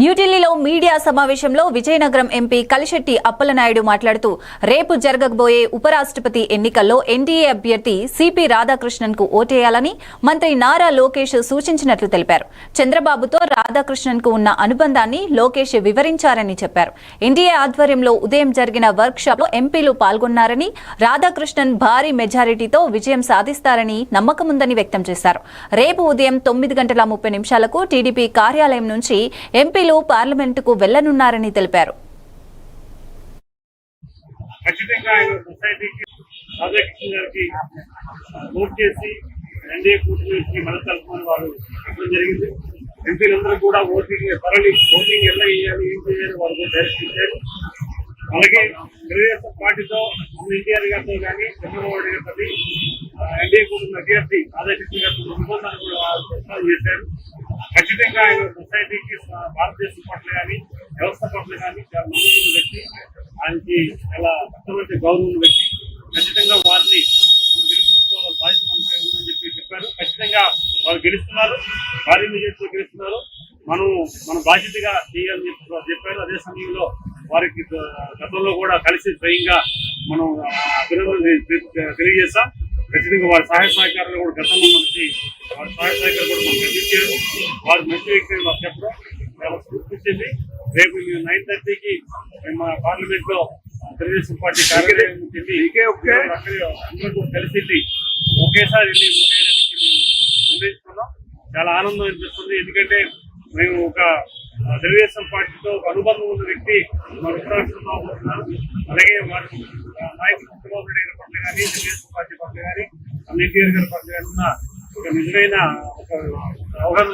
న్యూఢిల్లీలో మీడియా సమావేశంలో విజయనగరం ఎంపీ కలిశెట్టి అప్పలనాయుడు మాట్లాడుతూ రేపు జరగబోయే ఉపరాష్ట్రపతి ఎన్నికల్లో ఎన్డీఏ అభ్యర్థి సిపి రాధాకృష్ణన్కు ఓటేయాలని మంత్రి నారా లోకేష్ సూచించినట్లు తెలిపారు. చంద్రబాబుతో రాధాకృష్ణన్కు ఉన్న అనుబంధాన్ని లోకేష్ వివరించారని చెప్పారు. ఎన్డీఏ ఆధ్వర్యంలో ఉదయం జరిగిన వర్క్ షాప్లో ఎంపీలు పాల్గొన్నారని రాధాకృష్ణన్ భారీ మెజారిటీతో విజయం సాధిస్తారని నమ్మకముందని వ్యక్తం చేశారు. రేపు ఉదయం తొమ్మిది గంటల ముప్పై నిమిషాలకు టీడీపీ కార్యాలయం నుంచి ఎంపీ ఎంపీలు పార్లమెంటుకు వెళ్ళనున్నారని తెలిపారు. ఖచ్చితంగా ఆయన సొసైటీకి రాధాకృష్ణ గారికి ఓట్ చేసి ఎన్డీఏ కూటమికి మద్దతు తెలపమని వారు చెప్పడం జరిగింది. ఎంపీలందరూ కూడా ఓటింగ్ తరలి ఓటింగ్ ఎలా వేయాలి ఏం చేయాలి వాళ్ళు డైరెక్ట్ ఇచ్చారు అలాగే తెలుగుదేశం పార్టీతో ఎన్టీఆర్ గారితో కానీ చంద్రబాబు నాయుడు గారితో ఎన్డీఏ కూటమి అభ్యర్థి రాధాకృష్ణ నిబంధనలు కూడా ప్రస్తావన చేశారు. ఖచ్చితంగా ఆయన సొసైటీకి భారతదేశం పట్ల కానీ వ్యవస్థ పట్ల కానీ చాలా నమ్మకం వ్యక్తి ఆయనకి చాలా అర్థమైన గౌరవం వ్యక్తి ఖచ్చితంగా వారిని మనం గెలిపించుకోవాలి బాధ్యత మనపై ఉందని చెప్పి చెప్పారు. ఖచ్చితంగా వారు గెలుస్తున్నారు. భారీ మెజార్టీతో గెలుస్తున్నారు. మనం మన బాధ్యతగా చేయాలని చెప్పారు. అదే సమయంలో వారికి గతంలో కూడా కలిసి స్వయంగా మనం అభినందన అభినందనలు తెలియజేస్తాం ఖచ్చితంగా వారి సహాయ సహకారాలు కూడా గతంలో మనకి వారి సహాయ సహకారాలు కూడా మనకి అందించారు. వారు మంచి వ్యక్తి అని వారు చెప్పడం చాలా స్ఫూర్తించింది రేపు మేము నైన్ థర్టీకి మేము పార్లమెంట్లో తెలుగుదేశం పార్టీ అక్కడే అందరూ కలిసి ఒకేసారి నిర్ణయించుకున్నాం. చాలా ఆనందం అనిపిస్తుంది. ఎందుకంటే మేము ఒక తెలుగుదేశం పార్టీతో ఒక అనుబంధం ఉన్న వ్యక్తి మన ఉత్తరాష్ట్రంలో అలాగే వారి నాయకులు చంద్రబాబు నాయుడు కానీ తెలుగుదేశం పార్టీ పట్ల కానీ ఎన్టీఆర్ గారి పట్ల కానీ ఉన్న ఒక నిజమైన ఒక అవగాహన